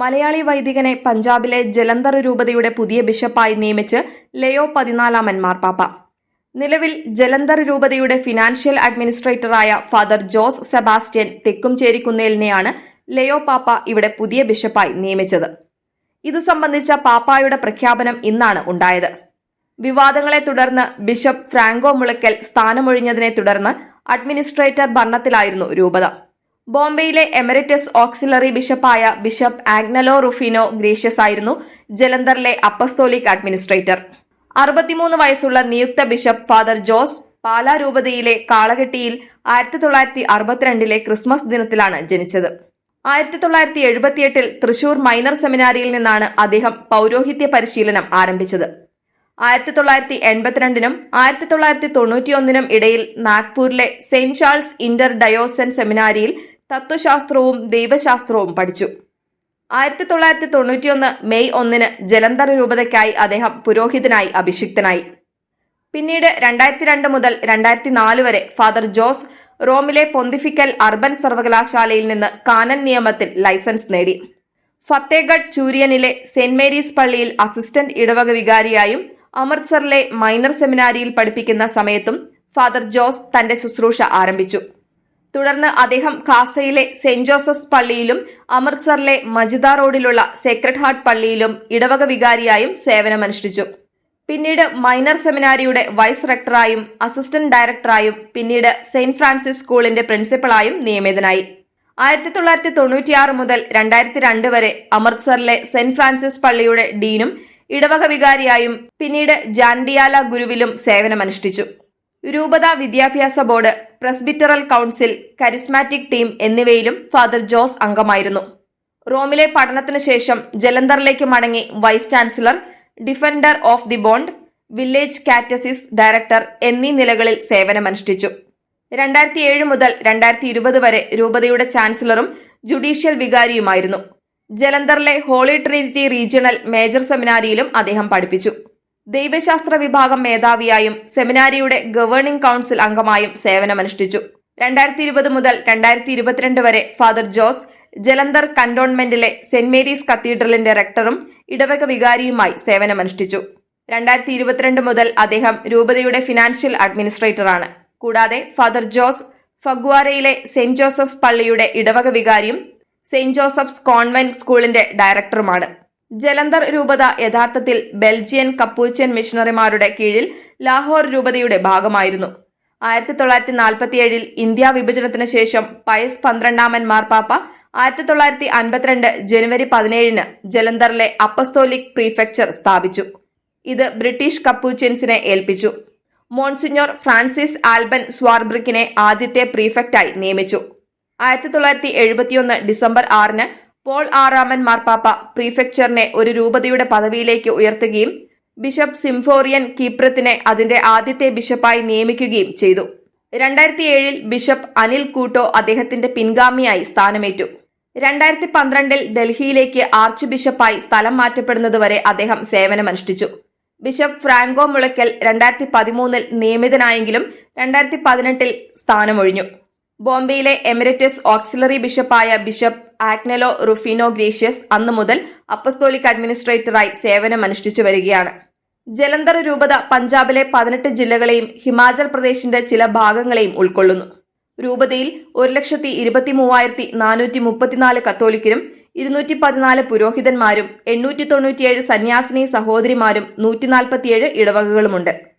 മലയാളി വൈദികനെ പഞ്ചാബിലെ ജലന്ധർ രൂപതയുടെ പുതിയ ബിഷപ്പായി നിയമിച്ച് ലയോ പതിനാലാമൻ മാർപ്പാപ്പ നിലവിൽ ജലന്ധർ രൂപതയുടെ ഫിനാൻഷ്യൽ അഡ്മിനിസ്ട്രേറ്ററായ ഫാദർ ജോസ് സെബാസ്റ്റ്യൻ തെക്കുംചേരിക്കുന്നേലിനെയാണ് ലയോ പാപ്പ ഇവിടെ പുതിയ ബിഷപ്പായി നിയമിച്ചത്. ഇത് സംബന്ധിച്ച പാപ്പായുടെ പ്രഖ്യാപനം ഇന്നാണ് ഉണ്ടായത്. വിവാദങ്ങളെ തുടർന്ന് ബിഷപ്പ് ഫ്രാങ്കോ മുളയ്ക്കൽ സ്ഥാനമൊഴിഞ്ഞതിനെ തുടർന്ന് അഡ്മിനിസ്ട്രേറ്റർ ഭരണത്തിലായിരുന്നു രൂപത. ബോംബെയിലെ എമറിറ്റസ് ഓക്സിലറി ബിഷപ്പായ ബിഷപ്പ് ആഗ്നലോ റുഫിനോ ഗ്രേഷ്യസ് ആയിരുന്നു ജലന്ധറിലെ അപ്പസ്തോലിക് അഡ്മിനിസ്ട്രേറ്റർ. അറുപത്തിമൂന്ന് വയസ്സുള്ള നിയുക്ത ബിഷപ്പ് ഫാദർ ജോസ് പാലാ രൂപതയിലെ കാളകെട്ടിയിൽ ആയിരത്തി തൊള്ളായിരത്തി അറുപത്തിരണ്ടിലെ ക്രിസ്മസ് ദിനത്തിലാണ് ജനിച്ചത്. ആയിരത്തി തൊള്ളായിരത്തി എഴുപത്തിയെട്ടിൽ തൃശൂർ മൈനർ സെമിനാരിയിൽ നിന്നാണ് അദ്ദേഹം പൗരോഹിത്യ പരിശീലനം ആരംഭിച്ചത്. ആയിരത്തി തൊള്ളായിരത്തി എൺപത്തിരണ്ടിനും ആയിരത്തി തൊള്ളായിരത്തി തൊണ്ണൂറ്റിയൊന്നിനും ഇടയിൽ നാഗ്പൂരിലെ സെന്റ് ചാൾസ് ഇന്റർ ഡയോസൻ സെമിനാരിയിൽ തത്വശാസ്ത്രവും ദൈവശാസ്ത്രവും പഠിച്ചു. ആയിരത്തി തൊള്ളായിരത്തി തൊണ്ണൂറ്റിയൊന്ന് മെയ് ഒന്നിന് ജലന്ധർ രൂപതയ്ക്കായി അദ്ദേഹം പുരോഹിതനായി അഭിഷിക്തനായി. പിന്നീട് രണ്ടായിരത്തി രണ്ട് മുതൽ രണ്ടായിരത്തി നാല് വരെ ഫാദർ ജോസ് റോമിലെ പൊന്തിഫിക്കൽ അർബൻ സർവകലാശാലയിൽ നിന്ന് കാനൻ നിയമത്തിൽ ലൈസൻസ് നേടി. ഫത്തേഗഡ് ചൂര്യനിലെ സെന്റ് മേരീസ് പള്ളിയിൽ അസിസ്റ്റന്റ് ഇടവക വികാരിയായും അമൃത്സറിലെ മൈനർ സെമിനാരിയിൽ പഠിപ്പിക്കുന്ന സമയത്തും ഫാദർ ജോസ് തന്റെ ശുശ്രൂഷ ആരംഭിച്ചു. തുടർന്ന് അദ്ദേഹം ഖാസയിലെ സെന്റ് ജോസഫ്സ് പള്ളിയിലും അമൃത്സറിലെ മജിദ റോഡിലുള്ള സേക്രഡ് ഹാർട്ട് പള്ളിയിലും ഇടവക വികാരിയായും സേവനമനുഷ്ഠിച്ചു. പിന്നീട് മൈനർ സെമിനാരിയുടെ വൈസ് റെക്ടറായും അസിസ്റ്റന്റ് ഡയറക്ടറായും പിന്നീട് സെയിന്റ് ഫ്രാൻസിസ് സ്കൂളിന്റെ പ്രിൻസിപ്പളായും നിയമിതനായി. ആയിരത്തി തൊള്ളായിരത്തി തൊണ്ണൂറ്റിയാറ് മുതൽ രണ്ടായിരത്തി രണ്ട് വരെ അമൃത്സറിലെ സെന്റ് ഫ്രാൻസിസ് പള്ളിയുടെ ഡീനും ഇടവക വികാരിയായും പിന്നീട് ജാൻഡിയാല ഗുരുവിലും സേവനമനുഷ്ഠിച്ചു. രൂപത വിദ്യാഭ്യാസ board presbyteral council charismatic team എന്നിവയിലും ഫാദർ ജോസ് അംഗമായിരുന്നു. റോമിലെ പഠനത്തിനു ശേഷം ജലന്ധറിലേക്ക് മടങ്ങി vice chancellor defender of the bond village catechesis director എന്നീ നിലകളിൽ സേവനമനുഷ്ഠിച്ചു. രണ്ടായിരത്തി ഏഴ് മുതൽ രണ്ടായിരത്തി ഇരുപത് വരെ രൂപതയുടെ ചാൻസലറും ജുഡീഷ്യൽ വികാരിയുമായിരുന്നു. ജലന്ധറിലെ ഹോളി ട്രിനിറ്റി റീജിയണൽ മേജർ സെമിനാരിയിലും അദ്ദേഹം പഠിപ്പിച്ചു. ദൈവശാസ്ത്ര വിഭാഗം മേധാവിയായും സെമിനാരിയുടെ ഗവേണിംഗ് കൗൺസിൽ അംഗമായും സേവനമനുഷ്ഠിച്ചു. രണ്ടായിരത്തി ഇരുപത് മുതൽ രണ്ടായിരത്തി ഇരുപത്തിരണ്ട് വരെ ഫാദർ ജോസ് ജലന്ധർ കന്റോൺമെന്റിലെ സെന്റ് മേരീസ് കത്തീഡ്രലിന്റെ റെക്ടറും ഇടവക വികാരിയുമായി സേവനമനുഷ്ഠിച്ചു. രണ്ടായിരത്തി ഇരുപത്തിരണ്ട് മുതൽ അദ്ദേഹം രൂപതയുടെ ഫിനാൻഷ്യൽ അഡ്മിനിസ്ട്രേറ്ററാണ്. കൂടാതെ ഫാദർ ജോസ് ഫഗ്വാരയിലെ സെന്റ് ജോസഫ്സ് പള്ളിയുടെ ഇടവക വികാരിയും സെന്റ് ജോസഫ്സ് കോൺവെന്റ് സ്കൂളിന്റെ ഡയറക്ടറുമാണ്. ജലന്ധർ രൂപത യഥാർത്ഥത്തിൽ ബെൽജിയൻ കപ്പൂച്ചൻ മിഷണറിമാരുടെ കീഴിൽ ലാഹോർ രൂപതയുടെ ഭാഗമായിരുന്നു. ആയിരത്തി തൊള്ളായിരത്തി നാൽപ്പത്തിയേഴിൽ ഇന്ത്യ വിഭജനത്തിന് ശേഷം പയസ് പന്ത്രണ്ടാമൻ മാർപ്പാപ്പ ആയിരത്തി തൊള്ളായിരത്തി അൻപത്തിരണ്ട് ജനുവരി പതിനേഴിന് ജലന്ധറിലെ അപ്പസ്തോലിക് പ്രീഫെക്ചർ സ്ഥാപിച്ചു. ഇത് ബ്രിട്ടീഷ് കപ്പൂച്ചൻസിനെ ഏൽപ്പിച്ചു. മോൺസിഞ്ഞോർ ഫ്രാൻസിസ് ആൽബൻ സ്വാർബ്രിക്കിനെ ആദ്യത്തെ പ്രീഫെക്റ്റായി നിയമിച്ചു. ആയിരത്തി തൊള്ളായിരത്തി എഴുപത്തിയൊന്ന് ഡിസംബർ ആറിന് പോൾ ആറാമൻ മാർപ്പാപ്പ പ്രീഫെക്ചറിനെ ഒരു രൂപതയുടെ പദവിയിലേക്ക് ഉയർത്തുകയും ബിഷപ്പ് സിംഫോറിയൻ കീപ്രത്തിനെ അതിന്റെ ആദ്യത്തെ ബിഷപ്പായി നിയമിക്കുകയും ചെയ്തു. രണ്ടായിരത്തി ഏഴിൽ ബിഷപ്പ് അനിൽ കൂട്ടോ അദ്ദേഹത്തിന്റെ പിൻഗാമിയായി സ്ഥാനമേറ്റു. രണ്ടായിരത്തി പന്ത്രണ്ടിൽ ഡൽഹിയിലേക്ക് ആർച്ച് ബിഷപ്പായി സ്ഥലം മാറ്റപ്പെടുന്നതുവരെ അദ്ദേഹം സേവനമനുഷ്ഠിച്ചു. ബിഷപ്പ് ഫ്രാങ്കോ മുളയ്ക്കൽ രണ്ടായിരത്തി പതിമൂന്നിൽ നിയമിതനായെങ്കിലും രണ്ടായിരത്തി പതിനെട്ടിൽ സ്ഥാനമൊഴിഞ്ഞു. ബോംബെയിലെ എമിററ്റസ് ഓക്സിലറി ബിഷപ്പായ ബിഷപ്പ് ആഗ്നലോ റുഫിനോ ഗ്രീഷ്യസ് അന്നു മുതൽ അപ്പസ്തോലിക് അഡ്മിനിസ്ട്രേറ്ററായി സേവനമനുഷ്ഠിച്ചു വരികയാണ്. ജലന്ധർ രൂപത പഞ്ചാബിലെ പതിനെട്ട് ജില്ലകളെയും ഹിമാചൽ പ്രദേശിന്റെ ചില ഭാഗങ്ങളെയും ഉൾക്കൊള്ളുന്നു. രൂപതയിൽ ഒരു ലക്ഷത്തി ഇരുപത്തി മൂവായിരത്തി നാനൂറ്റി മുപ്പത്തിനാല് കത്തോലിക്കരും ഇരുന്നൂറ്റി പതിനാല് പുരോഹിതന്മാരും എണ്ണൂറ്റി തൊണ്ണൂറ്റിയേഴ് സന്യാസിനി സഹോദരിമാരും നൂറ്റി നാൽപ്പത്തിയേഴ് ഇടവകകളുമുണ്ട്.